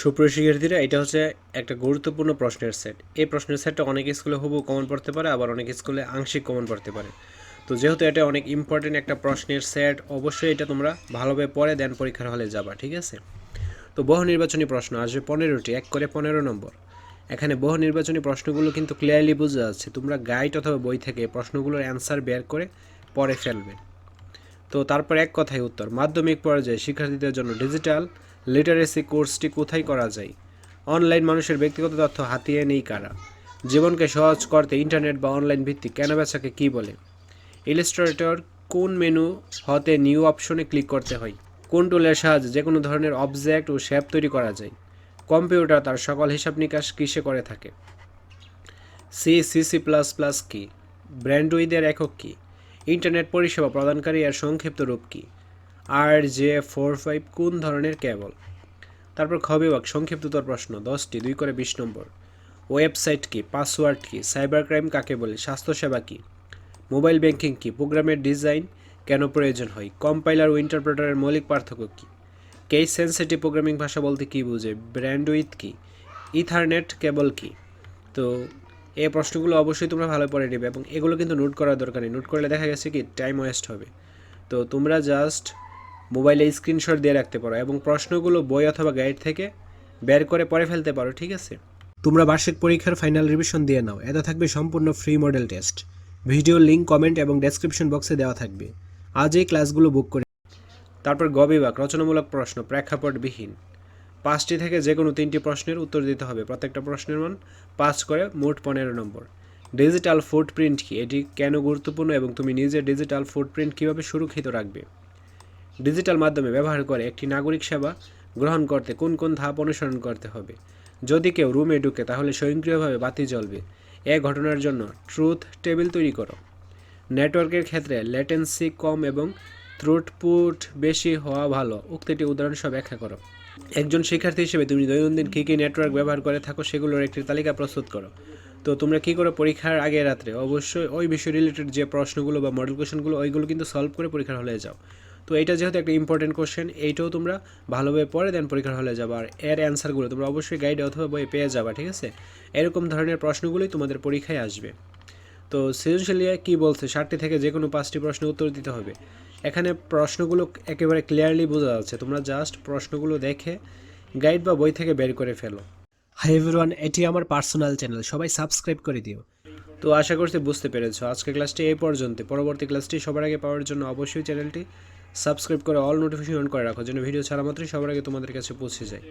সুপ্রিয় শিক্ষার্থীরা, এটা হচ্ছে একটা গুরুত্বপূর্ণ প্রশ্নের সেট। এই প্রশ্নের সেটটা অনেক স্কুলে হুবু কমন পড়তে পারে, আবার অনেক স্কুলে আংশিক কমন পড়তে পারে। তো যেহেতু এটা অনেক ইম্পর্টেন্ট একটা প্রশ্নের সেট, অবশ্যই এটা তোমরা ভালোভাবে পড়ে দেন পরীক্ষার হলে যাবা, ঠিক আছে? তো বহু নির্বাচনী প্রশ্ন আসবে পনেরোটি, এক করে পনেরো নম্বর। এখানে বহু নির্বাচনী প্রশ্নগুলো কিন্তু ক্লিয়ারলি বোঝা যাচ্ছে। তোমরা গাইড অথবা বই থেকে প্রশ্নগুলোর অ্যান্সার বের করে পরে ফেলবে। তো তারপর এক কথায় উত্তর, মাধ্যমিক পর্যায়ে শিক্ষার্থীদের জন্য ডিজিটাল লিটারেসি কোর্সটি কোথায় করা যায়? অনলাইন মানুষের ব্যক্তিগত তথ্য হাতিয়ে নেই কারা? জীবনকে সহজ করতে ইন্টারনেট বা অনলাইন ভিত্তিক কেনাবেচাকে কী বলে? ইলিস্ট্রেটর কোন মেনু হতে নিউ অপশনে ক্লিক করতে হয়? কোন টুলের সাহায্যে যে কোনো ধরনের অবজেক্ট ও শেপ তৈরি করা যায়? কম্পিউটার তার সকল হিসাব নিকাশ কিসে করে থাকে? C C C plus plus কি ব্র্যান্ডউইদের একক কী? ইন্টারনেট পরিষেবা প্রদানকারী এর সংক্ষিপ্ত রূপ কি? আর জে ফোর ফাইভ কোন ধরনের কেবল? তারপর খ বিভাগ সংক্ষিপ্ততর প্রশ্ন, দশটি, দুই করে বিশ নম্বর। ওয়েবসাইট কি? পাসওয়ার্ড কি? সাইবার ক্রাইম কাকে বলে? স্বাস্থ্যসেবা কি? মোবাইল ব্যাংকিং কি? প্রোগ্রামের ডিজাইন কেন প্রয়োজন হয়? কম্পাইলার ও ইন্টারপ্রেটারের মৌলিক পার্থক্য কী? কেস সেন্সিটিভ প্রোগ্রামিং ভাষা বলতে কী বুঝে? ব্র্যান্ডউইথ কি? ইথারনেট কেবল কি? তো এই প্রশ্নগুলো অবশ্যই তোমরা ভালো পড়ে নেবে এবং এগুলো কিন্তু নোট করার দরকার নেই। নোট করলে দেখা গেছে কি, টাইম ওয়েস্ট হবে। তো তোমরা জাস্ট মোবাইলে স্ক্রিনশট দিয়ে রাখতে পারো এবং প্রশ্নগুলো বই অথবা গাইড থেকে বের করে পড়ে ফেলতে পারো, ঠিক আছে? তোমরা বার্ষিক পরীক্ষার ফাইনাল রিভিশন দিয়ে নাও। এতে থাকবে সম্পূর্ণ free model test. Video link comment এবং ডেসক্রিপশন বক্সে দেওয়া থাকবে। আজ এই ক্লাসগুলো বুক করে তারপর গ বিভাগ, রচনামূলক প্রশ্ন, প্রেক্ষাপটবিহীন। পাঁচটি থেকে যে কোনো তিনটি প্রশ্নের উত্তর দিতে হবে। প্রত্যেকটা প্রশ্নের মান পাঁচ করে মোট পনেরো নম্বর। ডিজিটাল ফুটপ্রিন্ট কি? এটি কেন গুরুত্বপূর্ণ এবং তুমি নিজের ডিজিটাল ফুটপ্রিন্ট কীভাবে সুরক্ষিত রাখবে? ডিজিটাল মাধ্যমে ব্যবহার করে একটি নাগরিক সেবা গ্রহণ করতে কোন কোন ধাপ অনুসরণ করতে হবে? যদি কেউ রুমে ঢুকে, তাহলে স্বয়ংক্রিয়ভাবে বাতি জ্বলবে। এ ঘটনার জন্য ট্রুথ টেবিল তৈরি করো। নেটওয়ার্কের ক্ষেত্রে ল্যাটেন্সি কম এবং থ্রুটপুট বেশি হওয়া ভালো। উক্তিটি উদাহরণ সহ ব্যাখ্যা করো। একজন শিক্ষার্থী হিসেবে তুমি দৈনন্দিন কী কী নেটওয়ার্ক ব্যবহার করে থাকো সেগুলোর একটি তালিকা প্রস্তুত করো। তো তোমরা কী করো? পরীক্ষার আগে রাত্রে অবশ্যই ওই বিষয় রিলেটেড যে প্রশ্নগুলো বা মডেল কোশ্চেনগুলো ওইগুলো কিন্তু সলভ করে পরীক্ষার হলে যাও। তো এইটা যেহেতু একটা ইম্পর্টেন্ট কোশ্চেন এইটাও তোমরা ভালোভাবে পড়ে দেন পরীক্ষার হলে যাবা। আর এর অ্যান্সারগুলো তোমরা অবশ্যই গাইডে অথবা বইয়ে পেয়ে যাবা, ঠিক আছে? এরকম ধরনের প্রশ্নগুলোই তোমাদের পরীক্ষায় আসবে। তো সৃজনশীলিয়া কী বলছে? ষাটটি থেকে যে কোনো পাঁচটি প্রশ্নের উত্তর দিতে হবে। এখানে প্রশ্নগুলো একেবারে ক্লিয়ারলি বোঝা যাচ্ছে। তোমরা জাস্ট প্রশ্নগুলো দেখে গাইড বা বই থেকে বের করে ফেলো। হাই এভরিওয়ান এটি আমার পার্সোনাল চ্যানেল সবাই সাবস্ক্রাইব করে দিও। তো আশা করছি বুঝতে পেরেছ। আজকের ক্লাসটি এই পর্যন্ত পরবর্তী ক্লাসটি সবার আগে পাওয়ার জন্য অবশ্যই চ্যানেলটি সাবস্ক্রাইব করে অল নোটিফিকেশন অন করে রাখো, যেন ভিডিও ছাড়া মাত্রই সবার আগে তোমাদের কাছে পৌঁছে যায়।